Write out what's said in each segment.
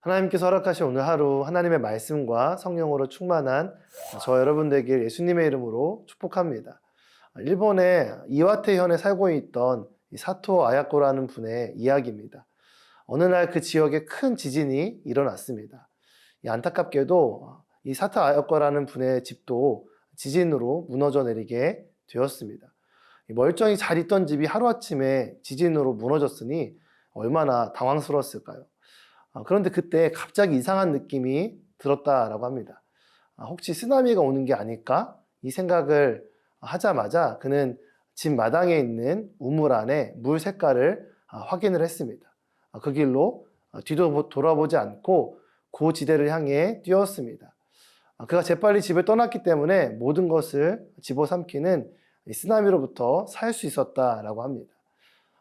하나님께서 허락하신 오늘 하루 하나님의 말씀과 성령으로 충만한 저 여러분들에게 예수님의 이름으로 축복합니다. 일본의 이와테 현에 살고 있던 이 사토 아야코라는 분의 이야기입니다. 어느 날 그 지역에 큰 지진이 일어났습니다. 이 안타깝게도 이 사토 아야코라는 분의 집도 지진으로 무너져 내리게 되었습니다. 이 멀쩡히 잘 있던 집이 하루아침에 지진으로 무너졌으니 얼마나 당황스러웠을까요? 아, 그런데 그때 갑자기 이상한 느낌이 들었다라고 합니다. 아, 혹시 쓰나미가 오는 게 아닐까? 이 생각을 하자마자 그는 집 마당에 있는 우물 안에 물 색깔을 아, 확인을 했습니다. 아, 그 길로 아, 뒤도 돌아보지 않고 그 지대를 향해 뛰었습니다. 아, 그가 재빨리 집을 떠났기 때문에 모든 것을 집어삼키는 이 쓰나미로부터 살 수 있었다라고 합니다.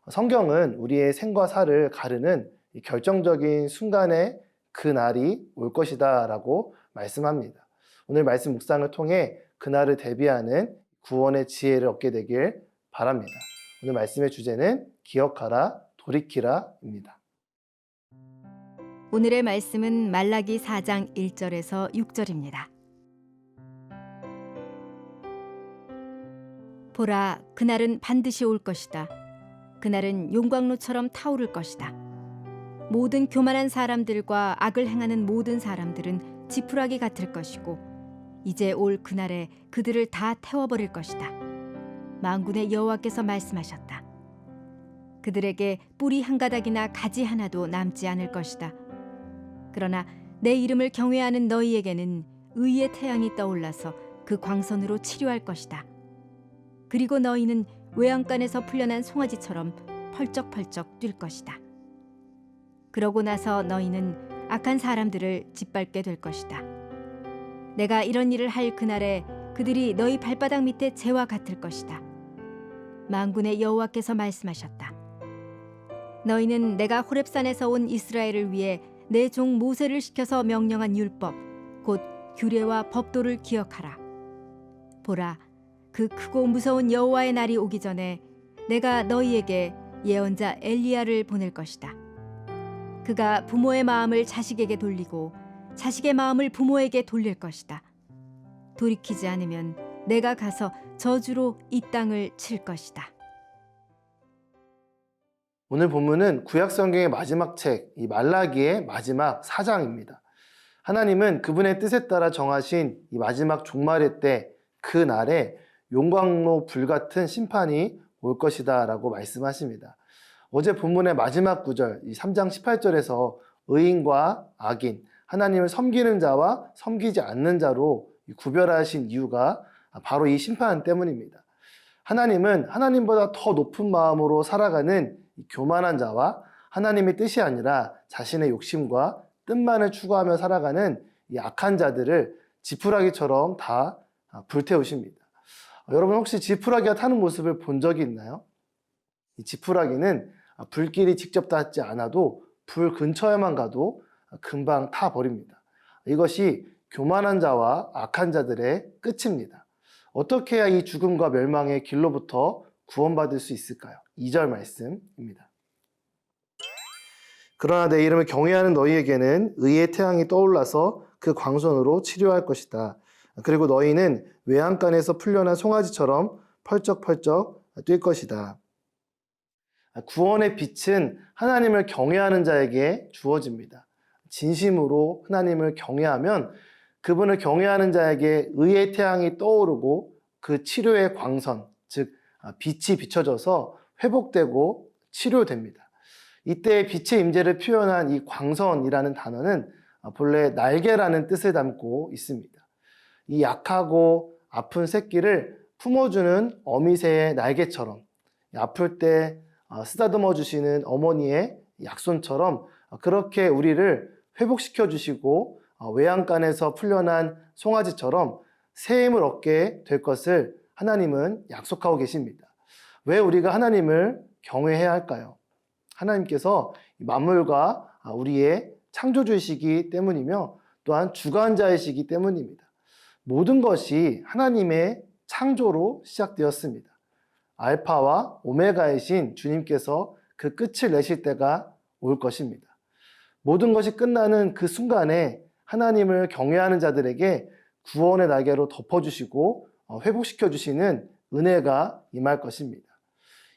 성경은 우리의 생과 사를 가르는 이 결정적인 순간에 그 날이 올 것이다 라고 말씀합니다. 오늘 말씀 묵상을 통해 그날을 대비하는 구원의 지혜를 얻게 되길 바랍니다. 오늘 말씀의 주제는 기억하라, 돌이키라입니다. 오늘의 말씀은 말라기 4장 1절에서 6절입니다. 보라, 그날은 반드시 올 것이다. 그날은 용광로처럼 타오를 것이다. 모든 교만한 사람들과 악을 행하는 모든 사람들은 지푸라기 같을 것이고 이제 올 그날에 그들을 다 태워버릴 것이다. 만군의 여호와께서 말씀하셨다. 그들에게 뿌리 한 가닥이나 가지 하나도 남지 않을 것이다. 그러나 내 이름을 경외하는 너희에게는 의의 태양이 떠올라서 그 광선으로 치료할 것이다. 그리고 너희는 외양간에서 풀려난 송아지처럼 펄쩍펄쩍 뛸 것이다. 그러고 나서 너희는 악한 사람들을 짓밟게 될 것이다. 내가 이런 일을 할 그날에 그들이 너희 발바닥 밑에 재와 같을 것이다. 만군의 여호와께서 말씀하셨다. 너희는 내가 호렙산에서 온 이스라엘을 위해 내 종 모세를 시켜서 명령한 율법 곧 규례와 법도를 기억하라. 보라, 그 크고 무서운 여호와의 날이 오기 전에 내가 너희에게 예언자 엘리야를 보낼 것이다. 그가 부모의 마음을 자식에게 돌리고 자식의 마음을 부모에게 돌릴 것이다. 돌이키지 않으면 내가 가서 저주로 이 땅을 칠 것이다. 오늘 본문은 구약 성경의 마지막 책, 이 말라기의 마지막 사장입니다. 하나님은 그분의 뜻에 따라 정하신 이 마지막 종말의 때 그 날에 용광로 불 같은 심판이 올 것이다 라고 말씀하십니다. 어제 본문의 마지막 구절, 이 3장 18절에서 의인과 악인, 하나님을 섬기는 자와 섬기지 않는 자로 구별하신 이유가 바로 이 심판 때문입니다. 하나님은 하나님보다 더 높은 마음으로 살아가는 이 교만한 자와 하나님의 뜻이 아니라 자신의 욕심과 뜻만을 추구하며 살아가는 이 악한 자들을 지푸라기처럼 다 불태우십니다. 여러분 혹시 지푸라기가 타는 모습을 본 적이 있나요? 이 지푸라기는 불길이 직접 닿지 않아도 불 근처에만 가도 금방 타버립니다. 이것이 교만한 자와 악한 자들의 끝입니다. 어떻게 해야 이 죽음과 멸망의 길로부터 구원받을 수 있을까요? 2절 말씀입니다. 그러나 내 이름을 경외하는 너희에게는 의의 태양이 떠올라서 그 광선으로 치료할 것이다. 그리고 너희는 외양간에서 풀려난 송아지처럼 펄쩍펄쩍 뛸 것이다. 구원의 빛은 하나님을 경외하는 자에게 주어집니다. 진심으로 하나님을 경외하면 그분을 경외하는 자에게 의의 태양이 떠오르고 그 치료의 광선, 즉 빛이 비춰져서 회복되고 치료됩니다. 이때 빛의 임재를 표현한 이 광선이라는 단어는 본래 날개라는 뜻을 담고 있습니다. 이 약하고 아픈 새끼를 품어주는 어미새의 날개처럼 아플 때 쓰다듬어 주시는 어머니의 약손처럼 그렇게 우리를 회복시켜 주시고 외양간에서 풀려난 송아지처럼 새 힘을 얻게 될 것을 하나님은 약속하고 계십니다. 왜 우리가 하나님을 경외해야 할까요? 하나님께서 만물과 우리의 창조주이시기 때문이며 또한 주관자이시기 때문입니다. 모든 것이 하나님의 창조로 시작되었습니다. 알파와 오메가이신 주님께서 그 끝을 내실 때가 올 것입니다. 모든 것이 끝나는 그 순간에 하나님을 경외하는 자들에게 구원의 날개로 덮어주시고 어, 회복시켜 주시는 은혜가 임할 것입니다.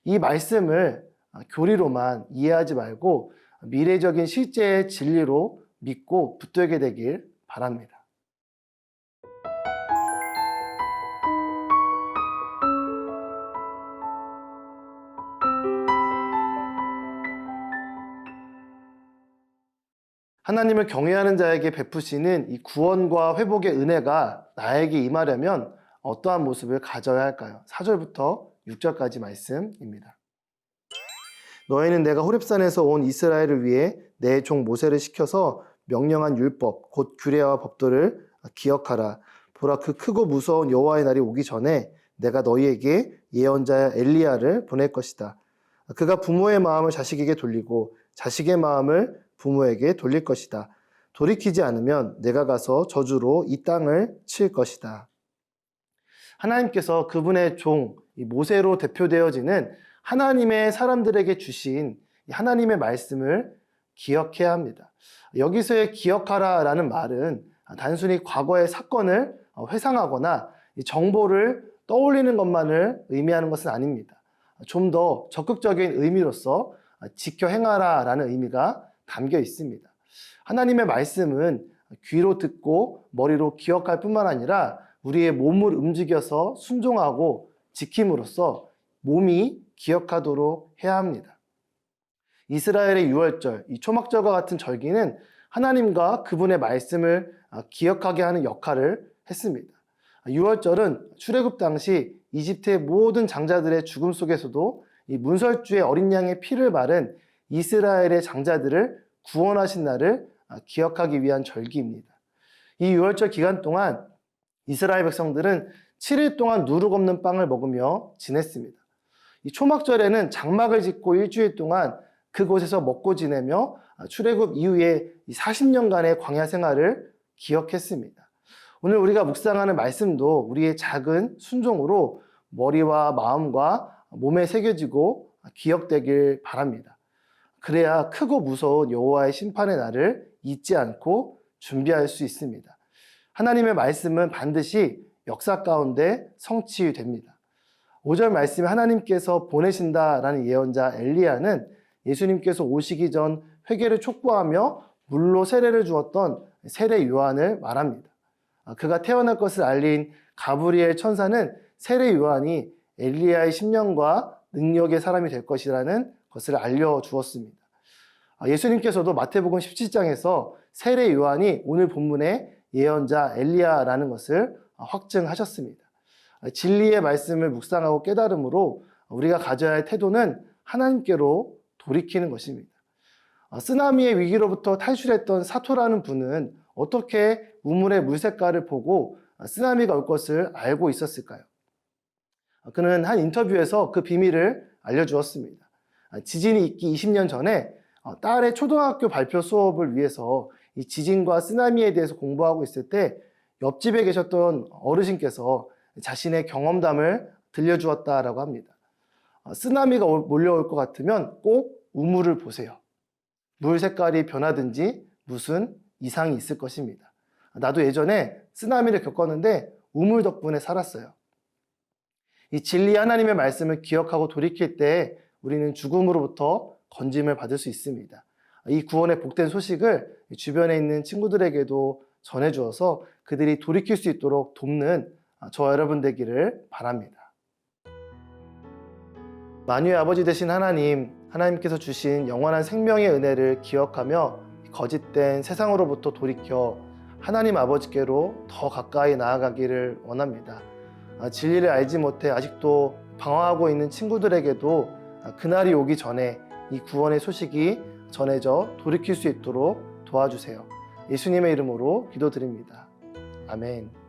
이 말씀을 아, 교리로만 이해하지 말고 미래적인 실제의 진리로 믿고 붙들게 되길 바랍니다. 하나님을 경외하는 자에게 베푸시는 이 구원과 회복의 은혜가 나에게 임하려면 어떠한 모습을 가져야 할까요? 4절부터 6절까지 말씀입니다. 너희는 내가 호렙산에서 온 이스라엘을 위해 내 종 모세를 시켜서 명령한 율법 곧 규례와 법도를 기억하라. 보라 그 크고 무서운 여호와의 날이 오기 전에 내가 너희에게 예언자 엘리야를 보낼 것이다. 그가 부모의 마음을 자식에게 돌리고 자식의 마음을 부모에게 돌릴 것이다. 돌이키지 않으면 내가 가서 저주로 이 땅을 칠 것이다. 하나님께서 그분의 종이 모세로 대표되어지는 하나님의 사람들에게 주신 이 하나님의 말씀을 기억해야 합니다. 여기서의 기억하라 라는 말은 단순히 과거의 사건을 회상하거나 이 정보를 떠올리는 것만을 의미하는 것은 아닙니다. 좀 더 적극적인 의미로서 지켜 행하라 라는 의미가 담겨 있습니다. 하나님의 말씀은 귀로 듣고 머리로 기억할 뿐만 아니라 우리의 몸을 움직여서 순종하고 지킴으로써 몸이 기억하도록 해야 합니다. 이스라엘의 유월절, 이 초막절과 같은 절기는 하나님과 그분의 말씀을 아, 기억하게 하는 역할을 했습니다. 유월절은 출애굽 당시 이집트의 모든 장자들의 죽음 속에서도 이 문설주의 어린 양의 피를 바른 이스라엘의 장자들을 구원하신 날을 아, 기억하기 위한 절기입니다. 이 유월절 기간 동안 이스라엘 백성들은 7일 동안 누룩 없는 빵을 먹으며 지냈습니다. 이 초막절에는 장막을 짓고 일주일 동안 그곳에서 먹고 지내며 아, 출애굽 이후에 40년간의 광야 생활을 기억했습니다. 오늘 우리가 묵상하는 말씀도 우리의 작은 순종으로 머리와 마음과 몸에 새겨지고 기억되길 바랍니다. 그래야 크고 무서운 여호와의 심판의 날을 잊지 않고 준비할 수 있습니다. 하나님의 말씀은 반드시 역사 가운데 성취됩니다. 5절 말씀에 하나님께서 보내신다라는 예언자 엘리야는 예수님께서 오시기 전 회개를 촉구하며 물로 세례를 주었던 세례 요한을 말합니다. 아, 그가 태어날 것을 알린 가브리엘 천사는 세례 요한이 엘리야의 심령과 능력의 사람이 될 것이라는 것을 알려주었습니다. 아, 예수님께서도 마태복음 17장에서 세례 요한이 오늘 본문의 예언자 엘리야라는 것을 확증하셨습니다. 아, 진리의 말씀을 묵상하고 깨달음으로 우리가 가져야 할 태도는 하나님께로 돌이키는 것입니다. 아, 쓰나미의 위기로부터 탈출했던 사토라는 분은 어떻게 우물의 물 색깔을 보고 쓰나미가 올 것을 알고 있었을까요? 그는 한 인터뷰에서 그 비밀을 알려주었습니다. 지진이 있기 20년 전에 어, 딸의 초등학교 발표 수업을 위해서 이 지진과 쓰나미에 대해서 공부하고 있을 때 옆집에 계셨던 어르신께서 자신의 경험담을 들려주었다라고 합니다. 어, 쓰나미가 몰려올 것 같으면 꼭 우물을 보세요. 물 색깔이 변하든지 무슨 이상이 있을 것입니다. 나도 예전에 쓰나미를 겪었는데 우물 덕분에 살았어요. 이 진리 하나님의 말씀을 기억하고 돌이킬 때 우리는 죽음으로부터 건짐을 받을 수 있습니다. 이 구원의 복된 소식을 주변에 있는 친구들에게도 전해주어서 그들이 돌이킬 수 있도록 돕는 저 여러분 되기를 바랍니다. 만유의 아버지 되신 하나님, 하나님께서 주신 영원한 생명의 은혜를 기억하며 거짓된 세상으로부터 돌이켜 하나님 아버지께로 더 가까이 나아가기를 원합니다. 아, 진리를 알지 못해 아직도 방황하고 있는 친구들에게도 그날이 오기 전에 이 구원의 소식이 전해져 돌이킬 수 있도록 도와주세요. 예수님의 이름으로 기도드립니다. 아멘.